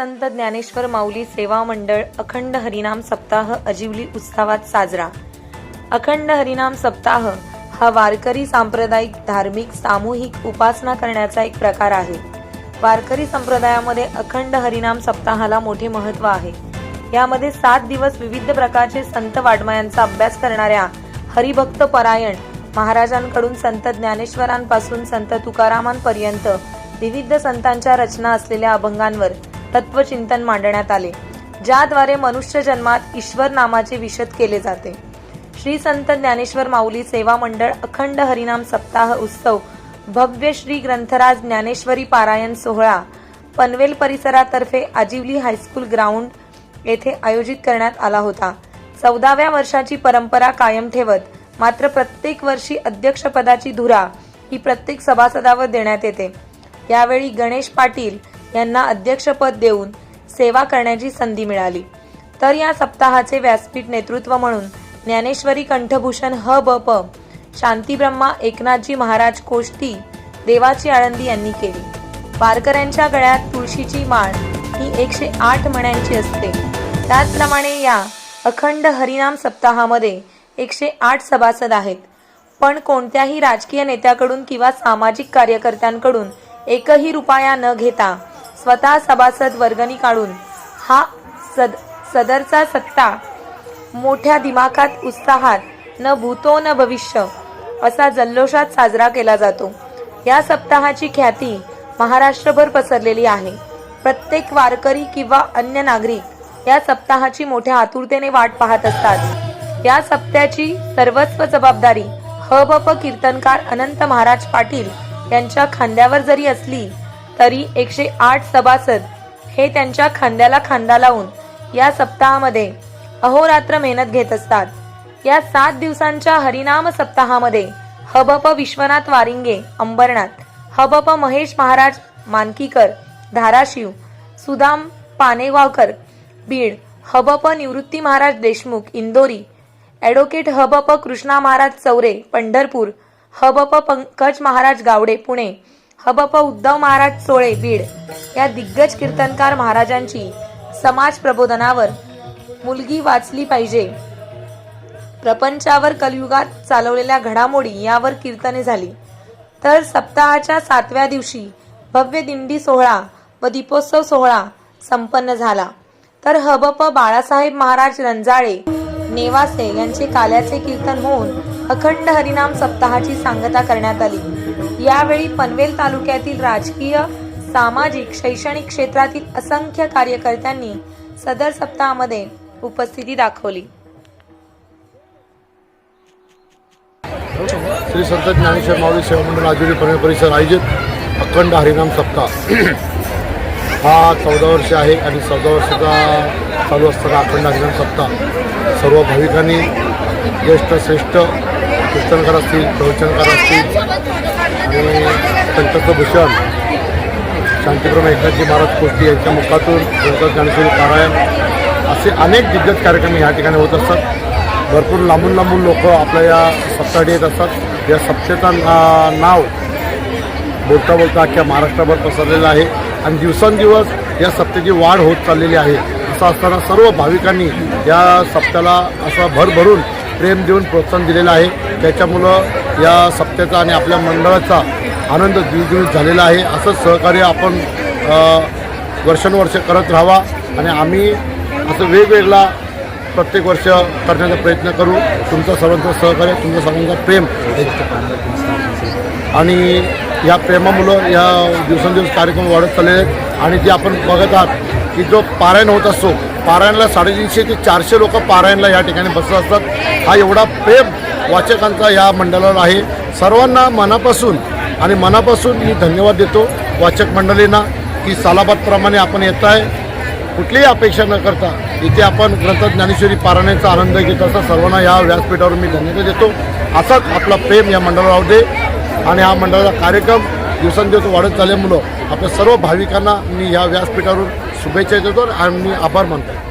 संत ज्ञानेश्वर माऊली सेवा मंडळ अखंड हरिनाम सप्ताह अजिवली उत्सवात साजरा. अखंड हरिनाम सप्ताह हा वारकरी सांप्रदायिक धार्मिक सामूहिक उपासना करण्याचा एक प्रकार आहे. वारकरी संप्रदायामध्ये अखंड हरिनाम सप्ताहाला मोठे महत्त्व आहे. यामध्ये सात दिवस विविध प्रकारचे संत वाड्मयांचा अभ्यास करणाऱ्या हरिभक्त परायण महाराजांकडून संत ज्ञानेश्वरांपासून संत तुकारामांपर्यंत विविध संतांच्या रचना असलेल्या अभंगांवर तत्वचिंतन मांडण्यात आले ज्याद्वारे मनुष्य जन्मात ईश्वर नामाचे विशद केले जाते. श्री संत ज्ञानेश्वर माऊली सेवा मंडळ अखंड हरिनाम सप्ताह उत्सव भव्य श्री ग्रंथराज ज्ञानेश्वरी पारायण सोहळा पनवेल परिसरातर्फे आजिवली हायस्कूल ग्राउंड येथे आयोजित करण्यात आला होता. चौदाव्या वर्षाची परंपरा कायम ठेवत मात्र प्रत्येक वर्षी अध्यक्षपदाची धुरा ही प्रत्येक सभासदावर देण्यात येते. यावेळी गणेश पाटील यांना अध्यक्षपद देऊन सेवा करण्याची संधी मिळाली. तर या सप्ताहाचे व्यासपीठ नेतृत्व म्हणून ज्ञानेश्वरी कंठभूषण ह ब प शांतीब्रह्मा एकनाथजी महाराज कोष्टी देवाची आळंदी यांनी केली. वारकऱ्यांच्या गळ्यात तुळशीची माळ ही एकशे आठ मण्यांची असते. त्याचप्रमाणे या अखंड हरिनाम सप्ताहामध्ये एकशे आठ सभासद आहेत. पण कोणत्याही राजकीय नेत्याकडून किंवा सामाजिक कार्यकर्त्यांकडून एकही रुपया न घेता स्वतः सभासद वर्गणी काढून हा सद सदरचा सत्ता मोठ्या दिमाखात उत्साहात न भूतो न भविष्य असा जल्लोषात साजरा केला जातो. या सप्ताहाची ख्याती महाराष्ट्रभर पसरलेली आहे. प्रत्येक वारकरी किंवा अन्य नागरिक या सप्ताहाची मोठ्या आतुरतेने वाट पाहत असतात. या सप्त्याची सर्वस्व जबाबदारी ह प कीर्तनकार अनंत महाराज पाटील यांच्या खांद्यावर जरी असली तरी एकशे आठ सभासद हे त्यांच्या खांद्याला खांदा लावून या सप्ताहामध्ये अहोरात्र मेहनत घेत असतात. या सात दिवसांच्या हरिनाम सप्ताहामध्ये हबप विश्वनाथ वारिंगे अंबरनाथ हबप महेश महाराज मानकीकर धाराशिव सुदाम पानेगावकर बीड हबप निवृत्ती महाराज देशमुख इंदोरी ॲडव्होकेट हबप कृष्णा महाराज चौरे पंढरपूर हबप पंकज महाराज गावडे पुणे हबप उद्धव महाराज सोळे बीड या दिग्गज कीर्तनकार महाराजांची समाज प्रबोधनावर मुलगी वाचली पाहिजे. प्रपंचावर कलयुगात चालवलेल्या घडामोडी यावर कीर्तने झाली. तर सप्ताहाच्या सातव्या दिवशी भव्य दिंडी सोहळा व दीपोत्सव सोहळा संपन्न झाला. तर हबप बाळासाहेब महाराज रंजाळे नेवासे यांचे काल्याचे कीर्तन होऊन अखंड हरिनाम सप्ताहाची सांगता करण्यात आली. यावेळी पनवेल तालुक्यातील राजकीय सामाजिक शैक्षणिक क्षेत्रातील असंख्य कार्यकर्त्यांनी सदर सप्ताहामध्ये उपस्थिती दाखवली. श्री संत ज्ञानेश्वर माऊली सेवा मंडळ राजुरी पनवेल परिसर आयोजित अखंड हरिनाम सप्ताह. हा चौदा वर्ष आहे आणि चौदा वर्षाचा चालू असताना अखंड हरिनाम सप्ताह. सर्व भाविकांनी ज्येष्ठ श्रेष्ठ कीर्तनकार असतील प्रवचनकार असतील आणि कंठस्थ भूषण शांतीप्रम एकनाथजी महाराज कोष्टी यांच्या मुखातून संत ज्ञानेश्वरी पारायण असे अनेक दिग्गज कार्यक्रम ह्या ठिकाणी होत असतात. भरपूर लांबून लांबून लोक आपल्या या सप्ताडी येत असतात. या सप्तेचं ना नाव बोलता बोलता अख्ख्या महाराष्ट्राभर पसरलेलं आहे. आणि दिवसेंदिवस या सप्तेची वाढ होत चाललेली आहे. असं असताना सर्व भाविकांनी या सप्त्याला असं भरभरून प्रेम देऊन प्रोत्साहन दिलेलं आहे. त्याच्यामुळं या सप्त्याचा आणि आपल्या मंडळाचा आनंद द्विगुणित झालेला आहे. असंच सहकार्य आपण वर्षानुवर्ष करत राहावा आणि आम्ही असं वेगवेगळा प्रत्येक वर्ष करण्याचा प्रयत्न करू. तुमचा सर्वांचं सहकार्य तुमचा सर्वांचा प्रेम. आणि या प्रेमामुळं या दिवसेंदिवस कार्यक्रम वाढत चालले आहेत. आणि जे आपण बघत आहात की जो पारायण होत असतो पारायणला साडेतीनशे ते चारशे लोक पारायणला या ठिकाणी बसत असतात. हा एवढा प्रेम वाचकांचा या मंडळावर आहे. सर्वांना मनापासून आणि मनापासून मी धन्यवाद देतो. वाचक मंडळींना की सालाबादप्रमाणे आपण येत आहे. कुठलीही अपेक्षा न करता इथे आपण ग्रंथ ज्ञानेश्वरी पारायणाचा आनंद घेत असता सर्वांना या व्यासपीठावर मी धन्यवाद देतो. असाच आपला प्रेम या मंडळावर दे. आणि हा मंडळाचा कार्यक्रम दिवसेंदिवस वाढत झाल्यामुळं आपल्या सर्व भाविकांना मी या व्यासपीठावरून शुभेच्छा देतो आणि मी आभार मानतो.